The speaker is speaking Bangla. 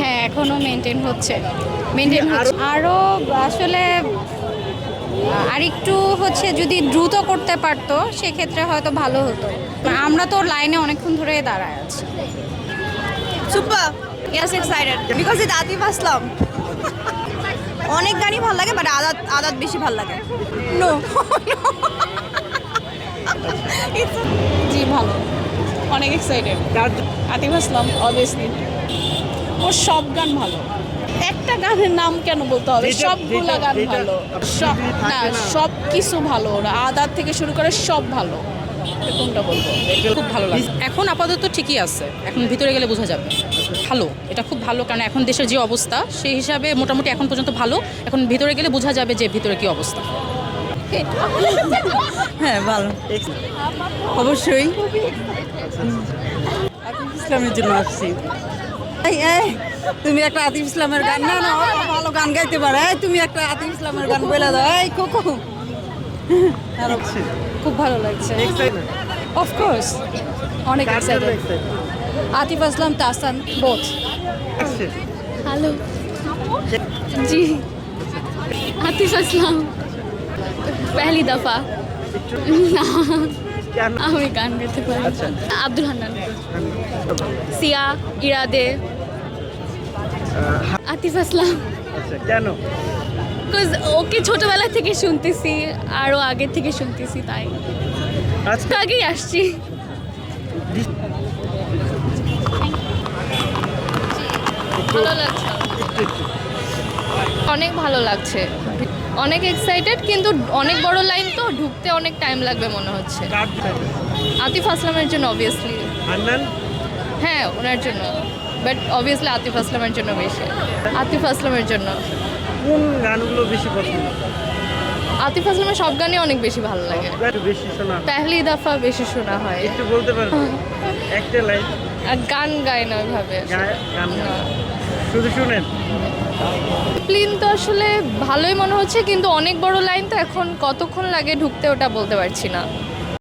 হ্যাঁ এখনও মেনটেন হচ্ছে। মেনটেন হচ্ছে। আরও আসলে আরেকটু হচ্ছে যদি দ্রুত করতে পারতো সেক্ষেত্রে হয়তো ভালো হতো। আমরা তো লাইনে অনেকক্ষণ ধরে দাঁড়ায় আছি। Super yes excited because it Atif Aslam অনেক গানই ভালো লাগে বাট আদাত আদাত বেশি ভালো লাগে। নো জি ভালো। অনেক এক্সাইটেড আতিফ আসলাম অবভিয়াসলি ওর সব গান ভালো। একটা গানের নাম কেন বলতে হবে? সবগুলা গান ভালো। সব না না। সব কিছু ভালো ওরা। আদার থেকে শুরু করে সব ভালো। কোনটা বলব? খুব ভালো লাগে। এখন আপাতত ঠিকই আছে। এখন ভিতরে গেলে বোঝা যাবে। ভালো। এটা খুব ভালো কারণ এখন দেশের যে অবস্থা সেই হিসাবে মোটামুটি এখন পর্যন্ত ভালো। এখন ভিতরে গেলে বোঝা যাবে যে ভিতরে কি অবস্থা। হ্যাঁ ভালো। অবশ্যই। আতিফ ইসলামের জন্য আসছি। তুমি একটা আতিফ ইসলামের গান না না ভালো গান গাইতে পারে। তুমি একটা আতিফ ইসলামের গান বলে দাও। এই কোকো খুব ভালো লাগছে। অফকোর্স অনেক এক্সাইটেড আতিফ আসলাম তাসান বোথ হ্যালো। জি। আতিফ আসলাম। দফা না আমি গান গাইতে পারি আব্দুল হান্নান সিয়া ইরাদে আতিফ আসলাম কেন ওকে ছোটবেলা থেকে শুনতেছি আরও আগে থেকে শুনতেছি তাই আজকে আগেই আসছি ভালো লাগছে। অনেক ভালো লাগছে। অনেক এক্সাইটেড কিন্তু অনেক বড় লাইন তো ঢুকতে অনেক টাইম লাগবে মনে হচ্ছে। আতিফ আসলামের জন্য অবভিয়াসলি হ্যাঁ ওনার জন্য। বাট অবভিয়াসলি আতিফ আসলামের জন্য বেশি। আতিফ আসলামের জন্য। কোন গানগুলো বেশি পছন্দ? আতিফ আসলামের সব গানই অনেক বেশি ভালো লাগে। বেশি শোনা পেহলি দফা বেশি শোনা হয়। একটু বলতে পারেন একটা লাইন গান গায় না ওইভাবে। গান শুধু শুনেন। প্লিন তো আসলে ভালোই মনে হচ্ছে, কিন্তু অনেক বড় লাইন তো এখন কতক্ষণ লাগে ঢুকতে ওটা বলতে পারছি না।